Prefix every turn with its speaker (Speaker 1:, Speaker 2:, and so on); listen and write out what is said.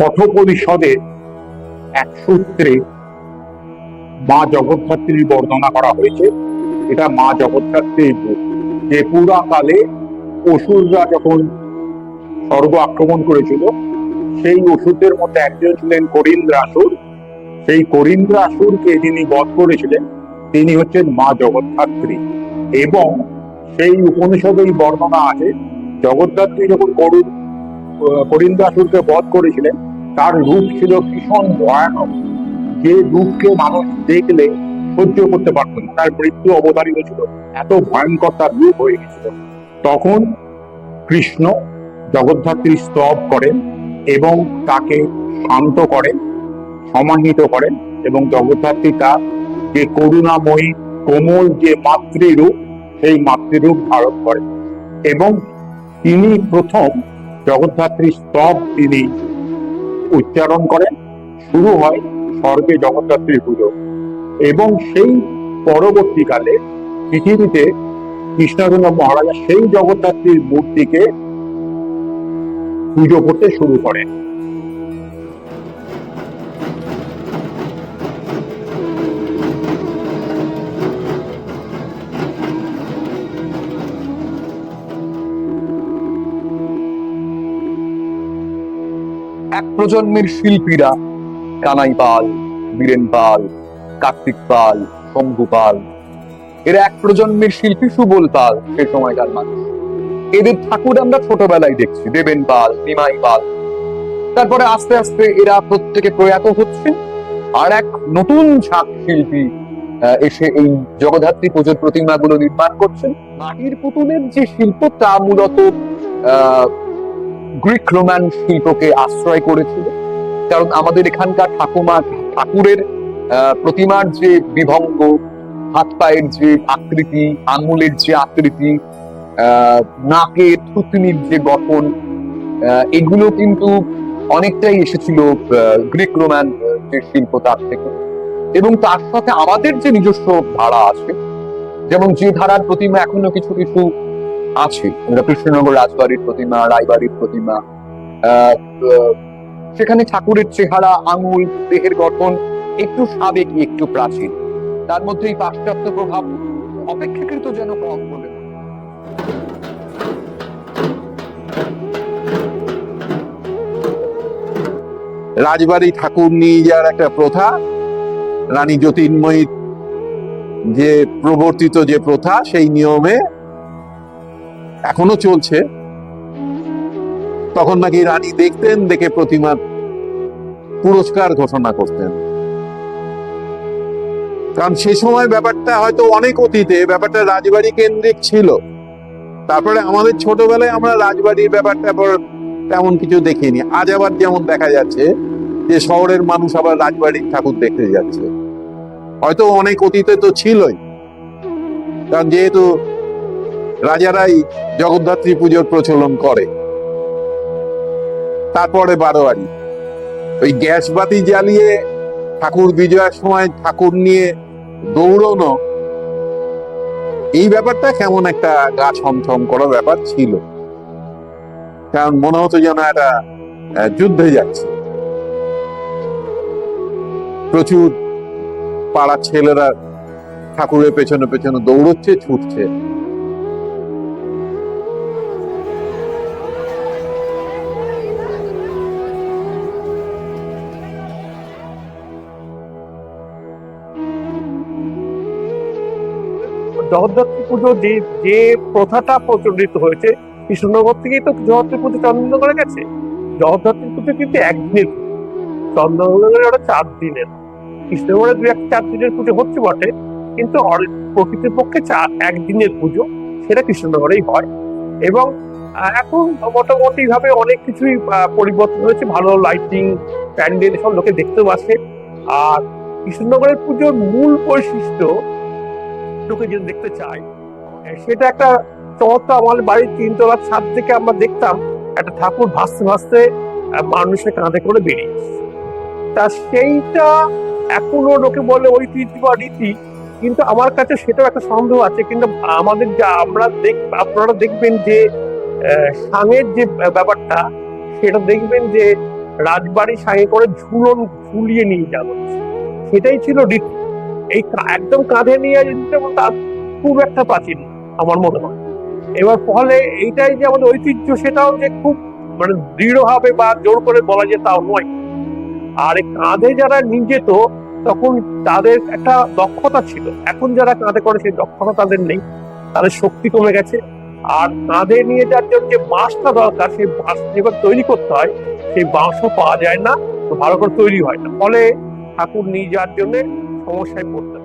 Speaker 1: কঠোপনিষদের এক সূত্রে মা জগদ্ধাত্রীর বর্ণনা করা হয়েছে। এটা মা জগদ্ধাত্রীর রূপ যে পুরাকালে অসুররা যখন স্বর্গ আক্রমণ করেছিল, সেই অসুরদের মধ্যে একজন ছিলেন করিন্দ্রাসুর সেই করিন্দ্রাসুরকে যিনি বধ করেছিলেন, তিনি হচ্ছেন মা জগদ্ধাত্রী এবং সেই উপনিষদেই বর্ণনা আছে জগদ্ধাত্রী যখন করুণ করিন্দ্রাসুরকে বধ করেছিলেন, তার রূপ ছিল ভীষণ ভয়ানক। যে রূপকে মানুষ দেখলে সহ্য করতে পারত না, তার মৃত্যু অবতারিত ছিল এত ভয়ঙ্কর তার রূপ হয়ে গেছিল। তখন কৃষ্ণ জগদ্ধাত্রী স্তব করেন এবং তাকে শান্ত করেন, সমাহিত করেন এবং জগদ্ধাত্রী তার যে করুণাময়ী, কোমল যে মাতৃরূপ, সেই মাতৃরূপ ধারণ করেন এবং তিনি প্রথম জগদ্ধাত্রী স্তব তিনি উচ্চারণ করেন। শুরু হয় স্বর্গে জগদ্ধাত্রী পুজো এবং সেই পরবর্তীকালে পৃথিবীতে কৃষ্ণচন্দ্র মহারাজা সেই জগদ্ধাত্রীর মূর্তিকে পুজো করতে শুরু করেন।
Speaker 2: এক প্রজন্মের শিল্পীরা কানাই পাল, বীরেন পাল, কার্তিক পাল, শম্ভু পাল। এরা এক প্রজন্মের শিল্পী সুবল পাল সে সময়কার মানুষ। এদের ঠাকুর আমরা ছোটবেলায় দেখছি, দেবেন পাল, নিমাই পাল। তারপরে আস্তে আস্তে এরা প্রত্যেকে প্রয়াত হচ্ছে, আর এক নতুন ঝাঁক শিল্পী এসে এই জগদ্ধাত্রী পুজোর প্রতিমাগুলো নির্মাণ করছেন। মাটির পুতুলের যে শিল্প, তা মূলত গ্রিক রোমান শিল্পকে আশ্রয় করেছিল। কারণ আমাদের এখানকার ঠাকুমা ঠাকুরের প্রতিমার যে বিভঙ্গ হাত পায়ের যে আকৃতি আঙুলের যে আকৃতি নাকের থুতনির যে গঠন এগুলো কিন্তু অনেকটাই এসেছিল গ্রিক রোমান যে শিল্প তার থেকে। এবং তার সাথে আমাদের যে নিজস্ব ধারা আছে যেমন যে ধারার প্রতিমা এখনও কিছু কিছু আছে। কৃষ্ণনগর রাজবাড়ির প্রতিমা রায়বাড়ির প্রতিমা আহ, সেখানে ঠাকুরের চেহারা, আঙুল, দেহের গঠন একটু সাবেকি একটু প্রাচীন। তার মধ্যে এই পাশ্চাত্য প্রভাব অপেক্ষাকৃত যেন কম বলে
Speaker 3: রাজবাড়ি ঠাকুর নিয়ে যাওয়ার একটা প্রথা, রানী জ্যোতির্ময়ীর যে প্রবর্তিত যে প্রথা, সেই নিয়মে এখনও চলছে। তখন নাকি রানী দেখতেন, দেখে প্রতিমার পুরস্কার ঘোষণা করতেন। কারণ সে সময় ব্যাপারটা হয়তো অনেক অতীতে, ব্যাপারটা রাজবাড়ি কেন্দ্রিক ছিল। তারপরে আমাদের ছোটবেলায় আমরা রাজবাড়ির ব্যাপারটা পর- তেমন কিছু দেখিনি। আজ আবার যেমন দেখা যাচ্ছে যে শহরের মানুষ আবার রাজবাড়ির ঠাকুর দেখতে যাচ্ছে। হয়তো অনেক অতীতে তো ছিলই। কারণ যেহেতু রাজারাই জগদ্ধাত্রী পুজোর প্রচলন করে। তারপরে বারোয়ারি। ওই গ্যাস বাতি জ্বালিয়ে ঠাকুর বিজয়ের সময় ঠাকুর নিয়ে দৌড়নো, এই ব্যাপারটা কেমন একটা গা ছমছম করা ব্যাপার ছিল। কারণ মনে হতো যেন একটা যুদ্ধে যাচ্ছে। প্রচুর পাড়ার ছেলেরা ঠাকুরের পেছনে পেছনে দৌড়চ্ছে, ছুটছে।
Speaker 4: জগদ্ধাত্রী পুজো যে যে প্রথাটা প্রচলিত হয়েছে, কৃষ্ণনগর থেকেই তো জগদ্ধাত্রী পুজো চন্দননগরে গেছে। জগদ্ধাত্রী পুজো কিন্তু একদিনের পুজো। চন্দননগরে ওটা চার দিনের। কৃষ্ণনগরে দু এক চার দিনের পুজো হচ্ছে বটে, কিন্তু প্রকৃতির পক্ষে চার, একদিনের পুজো সেটা কৃষ্ণনগরেই হয়। এবং এখন মোটামুটি ভাবে অনেক কিছুই পরিবর্তন হয়েছে। ভালো লাইটিং প্যান্ডেল সব লোকে দেখতেও আসে। আর কৃষ্ণনগরের পুজোর মূল বৈশিষ্ট্য লোকে যদি দেখতে এ, সেটা একটা চমৎকার আমাদের বাড়ির তিনতলার ছাদ থেকে আমরা দেখতাম একটা ঠাকুর ভাসতে ভাসতে মানুষের কাঁধে করে বেরিয়ে তা সেইটা এখনও লোকে বলে ঐতিহ্য বা রীতি কিন্তু আমার কাছে সেটাও একটা সন্দেহ আছে কিন্তু আমাদের যা আমরা দেখ আপনারা দেখবেন যে সাঙের যে ব্যাপারটা সেটা দেখবেন যে রাজবাড়ি সাঙে করে ঝুলন ঝুলিয়ে নিয়ে যাওয়া সেটাই ছিল রীতি। এই একদম কাঁধে নিয়ে যেতে তার খুব একটা প্রাচীন আমার মনে হয়। এবার ফলে এইটাই যে আমাদের ঐতিহ্য, সেটাও যে খুব মানে দৃঢ় হবে বা জোর করে বলা যে তাও নয়। আর এই কাঁধে যারা নিয়ে যেত তখন তাদের একটা দক্ষতা ছিল। এখন যারা কাঁধে করে, সেই দক্ষতা তাদের নেই। তাদের শক্তি কমে গেছে। আর কাঁধে নিয়ে যাওয়ার জন্য যে বাঁশটা দরকার, সেই বাঁশ যেবার তৈরি করতে হয়। সেই বাঁশও পাওয়া যায় না ভালো করে তৈরি হয় না। ফলে ঠাকুর নিয়ে যাওয়ার জন্য সমস্যায় পড়তে।